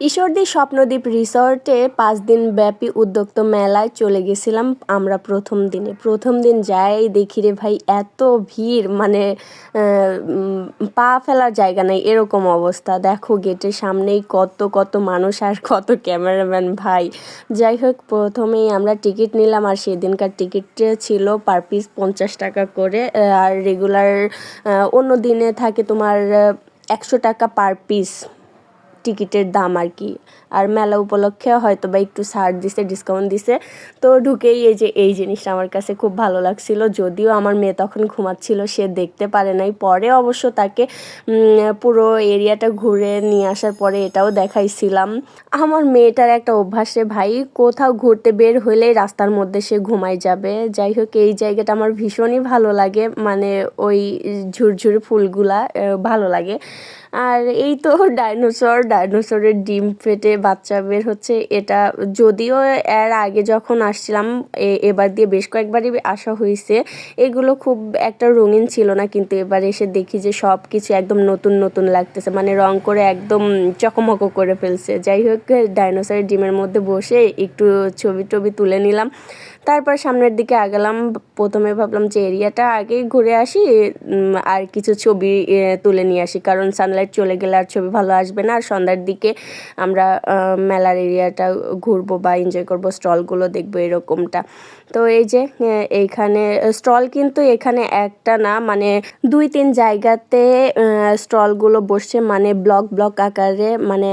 ঈশ্বরদী স্বপ্নদ্বীপ রিসর্টে পাঁচ দিন ব্যাপী উদ্যোক্ত মেলায় চলে গেছিলাম আমরা প্রথম দিনে। প্রথম দিন যাই দেখি রে ভাই, এত ভিড় মানে পা ফেলার জায়গা নেই, এরকম অবস্থা। দেখো গেটের সামনেই কত কত মানুষ আর কত ক্যামেরাম্যান ভাই। যাই হোক, প্রথমেই আমরা টিকিট নিলাম আর সেদিনকার টিকিট ছিল পার পিস পঞ্চাশ টাকা করে। আর রেগুলার অন্য দিনে থাকে তোমার একশো টাকা পার পিস। টিকিটের দাম আর কি। আর মেলা উপলক্ষে হয়তো বা একটু ছাড় দিছে ডিসকাউন্ট দিছে। তো ঢুকেই এই যে, এই জিনিসটা আমার কাছে খুব ভালো লাগছিল। যদিও আমার মেয়ে তখন ঘুমাচ্ছিল, সে দেখতে পারে নাই। পরে অবশ্য তাকে পুরো এরিয়াটা ঘুরে নিয়ে আসার পরে এটাও দেখাইছিলাম। আমার মেয়েটার একটা অভ্যাসে ভাই, কোথাও ঘুরতে বের হলেই রাস্তার মধ্যে সে ঘুমাই যাবে। যাই হোক, এই জায়গাটা আমার ভীষণই ভালো লাগে। মানে ওই ঝুরঝুরে ফুলগুলা ভালো লাগে। আর এই তো ডাইনোসর, ডাইনোসরের ডিম ফেটে বাচ্চা বের হচ্ছে। এটা যদিও এর আগে যখন আসছিলাম এবার দিয়ে বেশ কয়েকবারই আসা হয়েছে এগুলো খুব একটা রঙিন ছিল না, কিন্তু এবার এসে দেখি যে সব কিছু একদম নতুন নতুন লাগতেছে। মানে রং করে একদম চকমকো করে ফেলছে। যাই হোক, ডাইনোসরের ডিমের মধ্যে বসে একটু ছবি টবি তুলে নিলাম। তারপর সামনের দিকে আগালাম। প্রথমে ভাবলাম যে এরিয়াটা আগে ঘুরে আসি আর কিছু ছবি তুলে নিয়ে আসি। কারণ সানলাইট চলে গেলে আর ছবি ভালো আসবে না। আর সন্ধ্যার দিকে আমরা মেলার এরিয়াটা ঘুরবো বা এনজয় করব, স্টলগুলো দেখব এরকমটা। তো এই যে এইখানে স্টল কিন্তু এখানে একটা না মানে দুই তিন জায়গাতে স্টলগুলো বসছে মানে ব্লক ব্লক আকারে মানে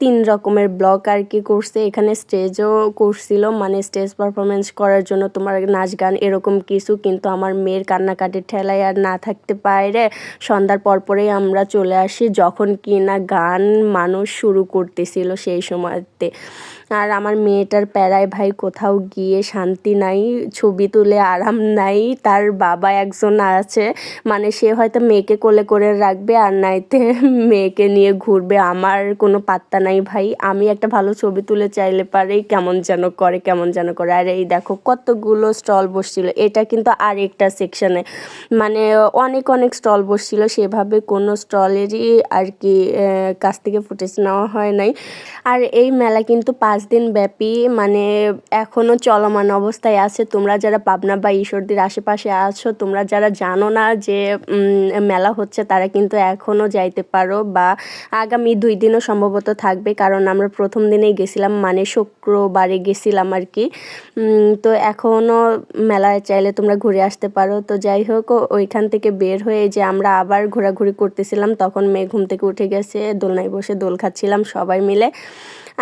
তিন রকমের ব্লক আর কি করছে। এখানে স্টেজও করছিল মানে স্টেজ পারফরমেন্স করার জন্য তোমার নাচ গান এরকম কিছু, কিন্তু আমার মেয়ের কান্নাকাটির ঠেলায় আর না থাকতে পারে। সন্ধ্যার পরপরেই আমরা চলে আসি যখন কি না গান মানুষ শুরু করতেছিল সেই সময়তে। আর আমার মেয়েটার প্যারায় ভাই কোথাও গিয়ে শান্তি নাই, ছবি তুলে আরাম নাই, তার বাবা একজন আছে মানে সে হয়তো মেয়েকে কোলে করে রাখবে আর নাইতে মেয়েকে নিয়ে ঘুরবে। আমার কোনো পাত্তা নাই ভাই, আমি একটা ভালো ছবি তুলে চাইলে পারে কেমন যেন করে, কেমন যেন করে। আর এই দেখো কতগুলো স্টল বসছিল, এটা কিন্তু আরেকটা সেকশানে মানে অনেক অনেক স্টল বসছিল, সেভাবে কোনো স্টলেরই আর কি কাছ থেকে ফুটেজ নেওয়া হয় নাই। আর এই মেলা কিন্তু পাঁচ দিন ব্যাপী মানে এখনও চলমান অবস্থায় আছে। তোমরা যারা পাবনা বা ঈশ্বরদীর আশেপাশে আছো, তোমরা যারা জানো না যে মেলা হচ্ছে, তারা কিন্তু এখনও যাইতে পারো বা আগামী দুই দিনও সম্ভবত থাকবে। কারণ আমরা প্রথম দিনেই গেছিলাম মানে শুক্রবারে গেছিলাম আর কি তো এখনও মেলায় চাইলে তোমরা ঘুরে আসতে পারো। তো যাই হোক, ওইখান থেকে বের হয়ে যে আমরা আবার ঘোরাঘুরি করতেছিলাম, তখন মেয়ে ঘুম থেকে উঠে গেছে, দোলনায় বসে দোল খাচ্ছিলাম সবাই মিলে।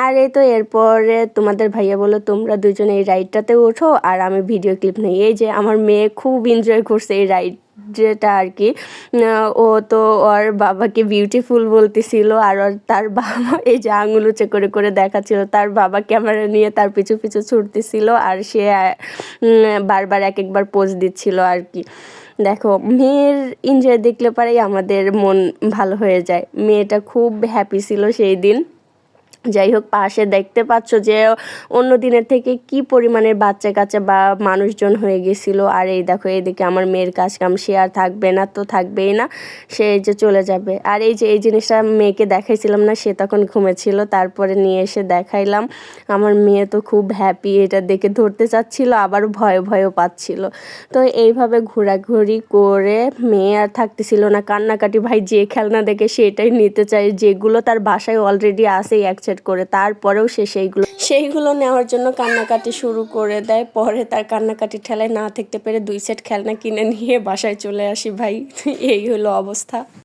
আর এই তো এরপরে তোমাদের ভাইয়া বলল, তোমরা দুজনে এই রাইডটাতে ওঠো আর আমি ভিডিও ক্লিপ নেই। এই যে আমার মেয়ে খুব এনজয় করছে এই রাইড যেটা আর কি। ও তো ওর বাবাকে বিউটিফুল বলতেছিল আর ওর তার বাবা এই যে আঙুল উঁচে করে করে দেখাচ্ছিল, তার বাবা ক্যামেরা নিয়ে তার পিছু পিছু ছুটতেছিল আর সে বারবার এক একবার পোজ দিচ্ছিল আর কি। দেখো, মেয়ের এনজয় দেখলে পরেই আমাদের মন ভালো হয়ে যায়। মেয়েটা খুব হ্যাপি ছিল সেই দিন। যাই হোক পাশে দেখতে পাচ্ছ যে অন্য দিনের থেকে কি পরিমাণের বাচ্চা কাচ্চা বা মানুষজন হয়ে গেছিল। আর এই দেখো এইদিকে আমার মেয়ের কাজ কাম সে আর থাকবে না, তো থাকবেই না, সে এই যে চলে যাবে। আর এই যে, এই জিনিসটা মেয়েকে দেখাইছিলাম না, সে তখন ঘুমেছিল, তারপরে নিয়ে এসে দেখাইলাম। আমার মেয়ে তো খুব হ্যাপি এটা দেখে ধরতে চাচ্ছিল, আবার ভয় ভয়ও পাচ্ছিল। তো এইভাবে ঘোরাঘুরি করে মেয়ে আর থাকতেছিল না, কান্নাকাটি, ভাই যে খেলনা দেখে সেটাই নিতে চাই যেগুলো তার বাসায় অলরেডি আসেই এক সেট করে তারপরেও সে সেইগুলো সেইগুলো নেওয়ার জন্য কান্নাকাটি শুরু করে দেয়। পরে তার কান্নাকাটি ঠেলায় না থাকতে পেরে দুই সেট খেলনা কিনে নিয়ে বাসায় চলে আসি ভাই। এই হলো অবস্থা।